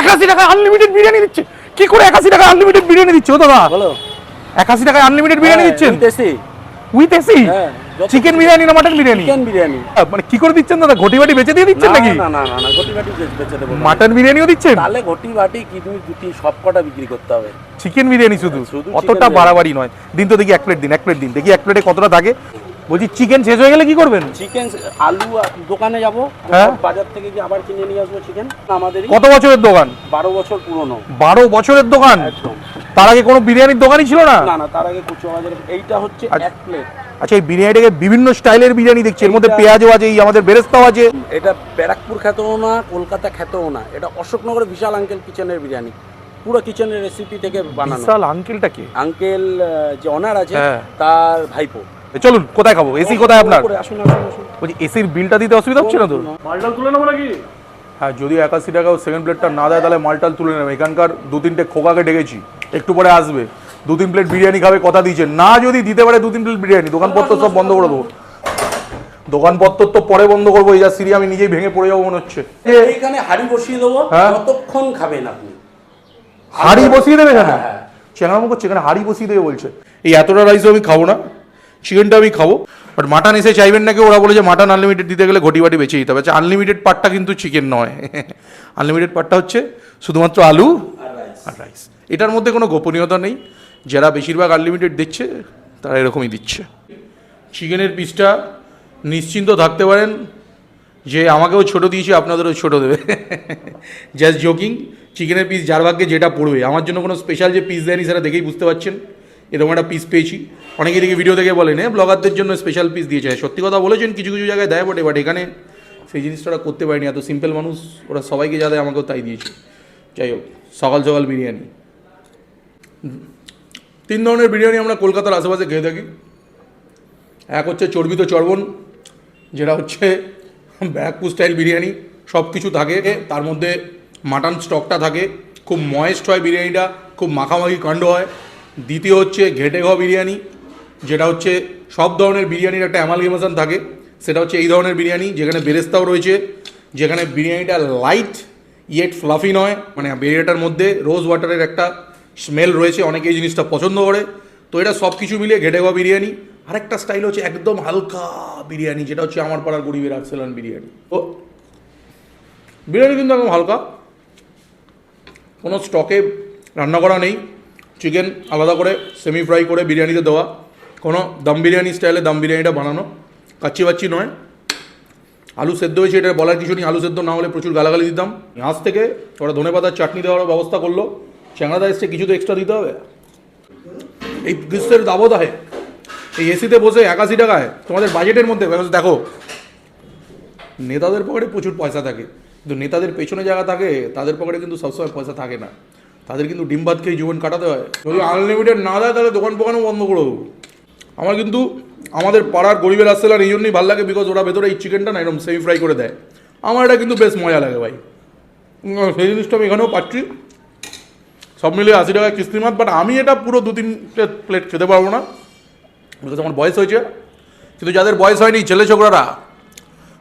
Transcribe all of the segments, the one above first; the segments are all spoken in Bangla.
একাশি টাকায় আনলিমিটেড বিরিয়ানি দিচ্ছে। কি করে একাশি টাকায় আনলিমিটেড বিরিয়ানি দিচ্ছে ও দাদা? বলো। একাশি টাকায় আনলিমিটেড বিরিয়ানি দিচ্ছেন? দেশি উইথ এসি হ্যাঁ, চিকেন বিরিয়ানি না মাটন বিরিয়ানি? চিকেন বিরিয়ানি। মানে কি করে দিচ্ছেন দাদা? ঘটি বাটি বেচে দিয়ে দিচ্ছেন নাকি? না না না না গটি বাটি বেচে দেবো মাটন বিরিয়ানিও দিচ্ছেন? তাহলে ঘটি বাটি কিডনি দুটি সব কটা বিক্রি করতে হবে। চিকেন বিরিয়ানি শুধু? শুধু অতটা বাড়াবাড়ি নয়। দিন তো দেখি এক প্লেট দিন এক প্লেট দিন। দেখি এক প্লেটে কতটা থাকে? বলছি চিকেন শেষ হয়ে গেলে কি করবেন? চিকেন আলু দোকানে যাব। হ্যাঁ। বাজার থেকে গিয়ে আবার কিনে নিয়ে আসব চিকেন আমাদের কত বছরের দোকান? বারো বছর পুরনো। বারো বছরের দোকান? তার আগে কোনো বিরিয়ানির দোকানই ছিল না? না না তার আগে কুচো বাজারে এইটা হচ্ছে আচ্ছা। এক প্লেট আচ্ছা এই বিরিয়ানিটাকে বিভিন্ন স্টাইলের বিরিয়ানি দেখছি। এর মধ্যে পেঁয়াজও আছে এই আমাদের বেরেস্তাও আছে। এটা ব্যারাকপুর খ্যাতও না কলকাতা খ্যাতও না। এটা অশোকনগরের বিশাল আঙ্কেল কিচেনের বিরিয়ানি। পুরো কিচেনের রেসিপি থেকে বানানো। বিশাল আঙ্কেলটা কে? আঙ্কেল যে অনার আছে হ্যাঁ। তার ভাইপো। চলুন কোথায় খাব? এসি কোথায় আপনার? বলছি এসির বিলটা দিতে অসুবিধা হচ্ছে না তো? মালটাল তুলে নেব নাকি? হ্যাঁ যদি একাশি টাকাও সেকেন্ড প্লেটটা না দেয় তাহলে মালটাল তুলে নেবে। এখানকার দু তিনটে খোকাকে ডেকেছি একটু পরে আসবে। দু তিন প্লেট বিরিয়ানি খাবে কথা দিয়েছে। না যদি দিতে পারে দু তিন প্লেট বিরিয়ানি দোকানপত্র সব বন্ধ করে দেবো। দোকানপত্র তো পরে বন্ধ করব এই যা সিঁড়ি আমি নিজেই ভেঙে পড়ে যাব মনে হচ্ছে। এইখানে হাড়ি বসিয়ে দেবো হ্যাঁ। কতক্ষণ খাবেন আপনি। হাড়ি বসিয়ে দেবে কেন হ্যাঁ, হ্যাঁ। চেঙ্গামো করছে এখানে হাড়ি বসিয়ে দেবে বলছে। এই এতটা রাইসও আমি খাব না। চিকেনটা আমি খাব। বাট মাটন এসে চাইবেন নাকি? ওরা বলে যে মাটন আনলিমিটেড দিতে গেলে ঘটি বাটি বেঁচে দিতে হবে। আচ্ছা আনলিমিটেড পার্টটা কিন্তু চিকেন নয়। আনলিমিটেড পার্টটা হচ্ছে শুধুমাত্র আলু আর রাইস এটার মধ্যে কোনো গোপনীয়তা নেই। যারা বেশিরভাগ আনলিমিটেড দিচ্ছে, তারা এরকমই দিচ্ছে। চিকেনের পিসটা নিশ্চিন্ত থাকতে পারেন যে আমাকেও ছোট দিয়েছে, আপনাদেরও ছোট দেবে। জাস্ট জোকিং চিকেনের পিস যার ভাগ্যে যেটা পড়বে। আমার জন্য কোনো স্পেশাল যে পিস দেয়নি, সেটা দেখেই বুঝতে পারছেন। এরকম একটা পিস পেয়েছি। অনেকে দিকে ভিডিও দেখে বলেন হ্যাঁ ব্লগারদের জন্য স্পেশাল পিস দিয়েছে। সত্যি কথা বলেছেন, কিছু কিছু জায়গায় দেয় বটে বাট এখানে সেই জিনিসটা ওরা করতে পারেনি। এত সিম্পল মানুষ, ওরা সবাইকে যা দেয়, আমাকেও তাই দিয়েছে। যাই হোক, সকাল সকাল বিরিয়ানি। তিন ধরনের বিরিয়ানি আমরা কলকাতার আশেপাশে খেয়ে থাকি। এক হচ্ছে চর্বিত চর্বণ, যেটা হচ্ছে ব্যারাকপুর স্টাইল বিরিয়ানি। সব কিছু থাকে, তার মধ্যে মাটন স্টকটা থাকে। খুব ময়েস্ট হয় বিরিয়ানিটা, খুব মাখামাখি কাণ্ড হয়। দ্বিতীয় হচ্ছে ঘেটে খাওয়া বিরিয়ানি, যেটা হচ্ছে সব ধরনের বিরিয়ানির একটা অ্যামালগেমেশন থাকে। সেটা হচ্ছে এই ধরনের বিরিয়ানি, যেখানে বেরেস্তাও রয়েছে, যেখানে বিরিয়ানিটা লাইট ইয়েট ফ্লাফি নয়। মানে বিরিয়ানিটার মধ্যে রোজ ওয়াটারের একটা স্মেল রয়েছে, অনেকে এই জিনিসটা পছন্দ করে। তো এটা সব কিছু মিলিয়ে ঘেটে খাওয়া বিরিয়ানি। আরেকটা স্টাইল হচ্ছে একদম হালকা বিরিয়ানি, যেটা হচ্ছে আমার পাড়ার গরিবের আর্সেলান বিরিয়ানি। তো বিরিয়ানি কিন্তু একদম হালকা। কোনো স্টকে রান্না করা নেই। চিকেন আলাদা করে সেমি ফ্রাই করে বিরিয়ানিতে দেওয়া। কোনো দম বিরিয়ানি স্টাইলে দম বিরিয়ানিটা বানানো। কাচ্চি বাচ্চি নয়। আলু সেদ্ধ হয়েছে, এটা বলার কিছু নেই। আলু সেদ্ধ না হলে প্রচুর গালাগালি দিতাম। আজ থেকে ওরা ধনে পাতার চাটনি দেওয়ার ব্যবস্থা করল। চ্যাংড়াদা এসছে কিছু তো এক্সট্রা দিতে হবে। এই গ্রীষ্মের দাবদাহে, এই এসিতে বসে একাশি টাকায়, তোমাদের বাজেটের মধ্যে দেখো। নেতাদের পকেটে প্রচুর পয়সা থাকে। কিন্তু নেতাদের পেছনে জায়গা থাকে, তাদের পকেটে কিন্তু সবসময় পয়সা থাকে না। তাদের কিন্তু ডিম ভাত খেয়ে জীবন কাটাতে হয়। যদি আনলিমিটেড না দেয়, তাহলে দোকান ফোকানও বন্ধ করে দেবো। আমার কিন্তু আমাদের পাড়ার গরিবের আসছিলাম এই জন্যই ভালো লাগে বিকজ ওরা ভেতরে এই চিকেনটা না এরকম সেমি ফ্রাই করে দেয়। আমার এটা কিন্তু বেশ মজা লাগে ভাই। সেই জিনিসটা আমি এখানেও পাচ্ছি। সব মিলিয়ে আশি টাকা কিস্তি মাত বাট আমি এটা পুরো দু তিনটে প্লেট খেতে পারব না বিকজ আমার বয়স হয়েছে। কিন্তু যাদের বয়স হয়নি, ছেলে ছোকরারা,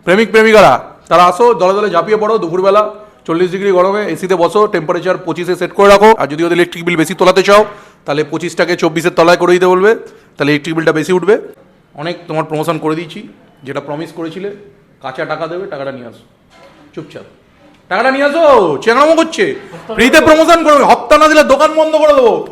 প্রেমিক প্রেমিকারা, তারা আসো, দলে দলে ঝাঁপিয়ে পড়ো, দুপুরবেলা। চল্লিশ ডিগ্রি গরমে এসিতে বসো টেম্পারেচার পঁচিশে সেট করে রাখো। আর যদি ওদের ইলেকট্রিক বিল বেশি তোলাতে চাও তাহলে পঁচিশটাকে চব্বিশের তলায় করে দিতে বলবে। তাহলে ইলেকট্রিক বিলটা বেশি উঠবে। অনেক তোমার প্রমোশন করে দিয়েছি যেটা প্রমিস করেছিলে। কাঁচা টাকা দেবে টাকাটা নিয়ে আসো। চুপচাপ। টাকাটা নিয়ে আসো চেঙ্গামো করছে। ফ্রিতে প্রমোশন করবে। হপ্তা না দিলে দোকান বন্ধ করে দেবো।